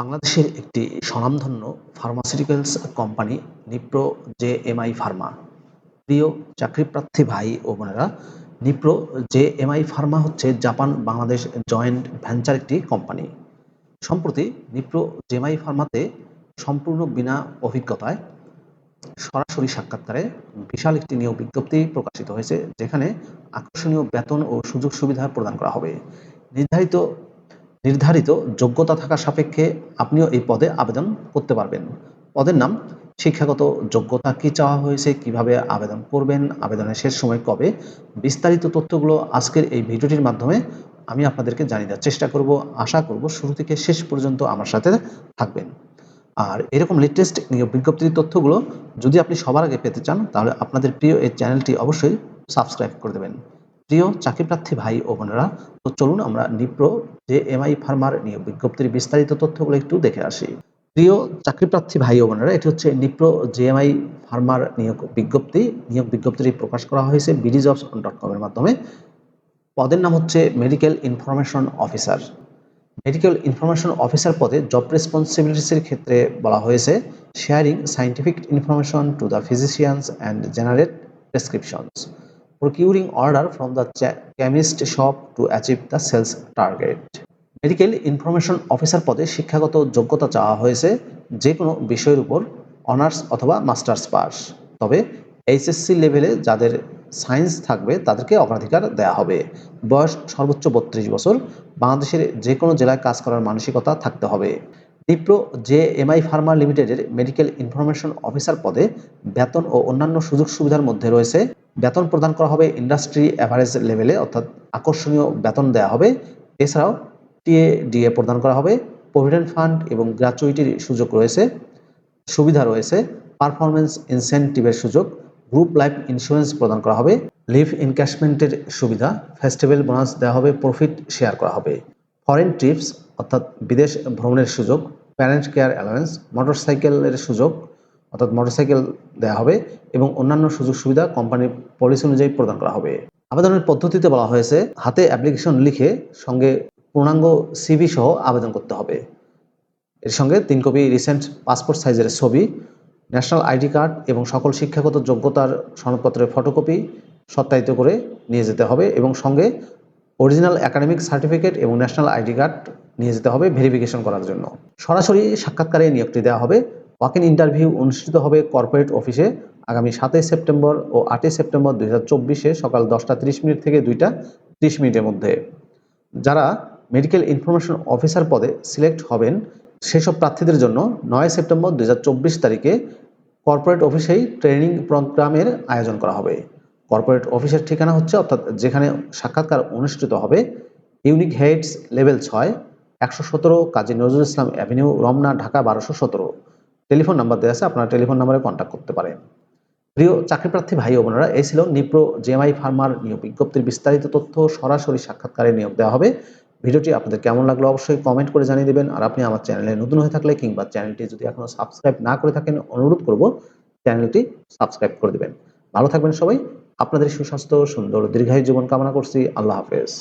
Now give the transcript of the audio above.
বাংলাদেশের একটি স্বনামধন্য pharmaceuticals company Nipro J MI pharma প্রিয় চাকরিপ্রার্থী ভাই ও বোনেরা নিপ্রো জে এমআই ফার্মা হচ্ছে জাপান বাংলাদেশ জয়েন্ট ভেঞ্চার একটি কোম্পানি সম্প্রতি নিপ্রো জেমআই ফার্মাতে সম্পূর্ণ বিনা অভিজ্ঞতায় সরাসরি সাক্ষাৎকারে বিশাল একটি নিয়োগ বিজ্ঞপ্তি প্রকাশিত হয়েছে, যেখানে আকর্ষণীয় বেতন ও সুযোগ সুবিধা প্রদান করা হবে। নির্ধারিত নির্ধারিত যোগ্যতা থাকা সাপেক্ষে আপনিও এই পদে আবেদন করতে পারবেন। পদের নাম, শিক্ষাগত যোগ্যতা কী চাওয়া হয়েছে, কীভাবে আবেদন করবেন, আবেদনের শেষ সময় কবে, বিস্তারিত তথ্যগুলো আজকের এই ভিডিওটির মাধ্যমে আমি আপনাদেরকে জানিয়ে দেওয়ার চেষ্টা করব। আশা করব শুরু থেকে শেষ পর্যন্ত আমার সাথে থাকবেন। আর এরকম লেটেস্ট নিয়োগ বিজ্ঞপ্তির তথ্যগুলো যদি আপনি সবার আগে পেতে চান, তাহলে আপনাদের প্রিয় এই চ্যানেলটি অবশ্যই সাবস্ক্রাইব করে দেবেন। প্রিয় চাকরিপ্রার্থী ভাই ও বোনেরা, তো চলুন আমরা নিপ্রো যে এমআই ফার্মার নিয়োগ বিজ্ঞপ্তির বিস্তারিত তথ্যগুলো একটু দেখে আসি। প্রিয় চাকরিপ্রার্থী ভাই ও বোনেরা, এটি হচ্ছে নিপ্রো জেএমআই ফার্মার নিয়োগ বিজ্ঞপ্তি। নিয়োগ বিজ্ঞপ্তিটি প্রকাশ করা হয়েছে বিডি জবস ডট কমের মাধ্যমে। পদের নাম হচ্ছে medical information officer medical information officer পদে জব রেসপন্সিবিলিটিসের ক্ষেত্রে বলা হয়েছে sharing scientific information to the physicians and generate prescriptions procuring order from the cha- chemist shop to achieve the sales target. Medical information officer পদে শিক্ষাগত যোগ্যতা চাওয়া হয়েছে যে কোনো বিষয়ের উপর অনার্স অথবা মাস্টার্স পাস তবে এইচএসসি লেভেলে যাদের সায়েন্স থাকবে তাদেরকে অগ্রাধিকার দেওয়া হবে। বয়স সর্বোচ্চ বত্রিশ বছর, বাংলাদেশের যে কোনো জেলায় কাজ করার মানসিকতা থাকতে হবে। ডিপ্রো জে এমআই ফার্মা লিমিটেডের মেডিকেল ইনফরমেশন অফিসার পদে বেতন ও অন্যান্য সুযোগ সুবিধার মধ্যে রয়েছে বেতন প্রদান করা হবে ইন্ডাস্ট্রি অ্যাভারেজ লেভেলে অর্থাৎ আকর্ষণীয় বেতন দেওয়া হবে। এছাড়াও টিএ ডিএ প্রদান করা হবে। প্রভিডেন্ট ফান্ড এবং গ্র্যাচুইটির সুযোগ রয়েছে, সুবিধা রয়েছে পারফরমেন্স ইনসেন্টিভের সুযোগ গ্রুপ লাইফ ইন্স্যুরেন্স প্রদান করা হবে লিভ ইনক্যাশমেন্টের সুবিধা ফেস্টিভ্যাল বোনাস দেওয়া হবে প্রফিট শেয়ার করা হবে। ফরেন ট্রিপস অর্থাৎ বিদেশ ভ্রমণের সুযোগ প্যারেন্ট কেয়ার অ্যালায়েন্স মোটরসাইকেলের সুযোগ অর্থাৎ মোটরসাইকেল দেওয়া হবে এবং অন্যান্য সুযোগ সুবিধা কোম্পানির পলিসি অনুযায়ী প্রদান করা হবে। আবেদনের পদ্ধতিতে বলা হয়েছে, হাতে অ্যাপ্লিকেশন লিখে সঙ্গে পূর্ণাঙ্গ সিভি সহ আবেদন করতে হবে। এর সঙ্গে তিন কপি রিসেন্ট পাসপোর্ট সাইজের ছবি ন্যাশনাল আইডি কার্ড এবং সকল শিক্ষাগত যোগ্যতার সনদপত্রের ফটোকপি সত্যায়িত করে নিয়ে যেতে হবে এবং সঙ্গে অরিজিনাল একাডেমিক সার্টিফিকেট এবং ন্যাশনাল আইডি কার্ড নিয়ে যেতে হবে ভেরিফিকেশন করার জন্য। সরাসরি সাক্ষাৎকারে নিয়োগটি দেওয়া হবে। ওয়াক ইন ইন্টারভিউ অনুষ্ঠিত হবে কর্পোরেট অফিসে আগামী সাতই সেপ্টেম্বর ও আটই সেপ্টেম্বর দুই হাজার চব্বিশে সকাল দশটা তিরিশ মিনিট থেকে দুইটা ত্রিশ মিনিটের মধ্যে। যারা মেডিকেল ইনফরমেশন অফিসার পদে সিলেক্ট হবেন, সেসব প্রার্থীদের জন্য নয় সেপ্টেম্বর দুই হাজার চব্বিশ তারিখে কর্পোরেট অফিসেই ট্রেনিং প্রোগ্রামের আয়োজন করা হবে। কর্পোরেট অফিসের ঠিকানা হচ্ছে, অর্থাৎ যেখানে সাক্ষাৎকার অনুষ্ঠিত হবে, ইউনিক হেডস লেভেল ছয়, একশো সতেরো কাজী নজরুল ইসলাম অ্যাভিনিউ, রমনা, ঢাকা বারোশো সতেরো। টেলিফোন নাম্বার দেওয়া আছে, আপনারা টেলিফোন নাম্বারে কন্ট্যাক্ট করতে পারেন। প্রিয় চাকরিপ্রার্থী ভাই ও বোনেরা, এই ছিল নিপ্রো জেএমআই ফার্মার নিয়োগ বিজ্ঞপ্তির বিস্তারিত তথ্য। সরাসরি সাক্ষাৎকারে নিয়োগ দেওয়া হবে। ভিডিওটি আপনাদের কেমন লাগল অবশ্যই কমেন্ট করে জানিয়ে দেবেন। আর আপনি আমার চ্যানেলে নতুন হয়ে থাকলে কিংবা চ্যানেলটি যদি এখনও সাবস্ক্রাইব না করে থাকেন, অনুরোধ করব চ্যানেলটি সাবস্ক্রাইব করে দেবেন। ভালো থাকবেন সবাই। আপনাদের সুস্বাস্থ্য, সুন্দর, দীর্ঘায়ু জীবন কামনা করছি। আল্লাহ হাফেজ।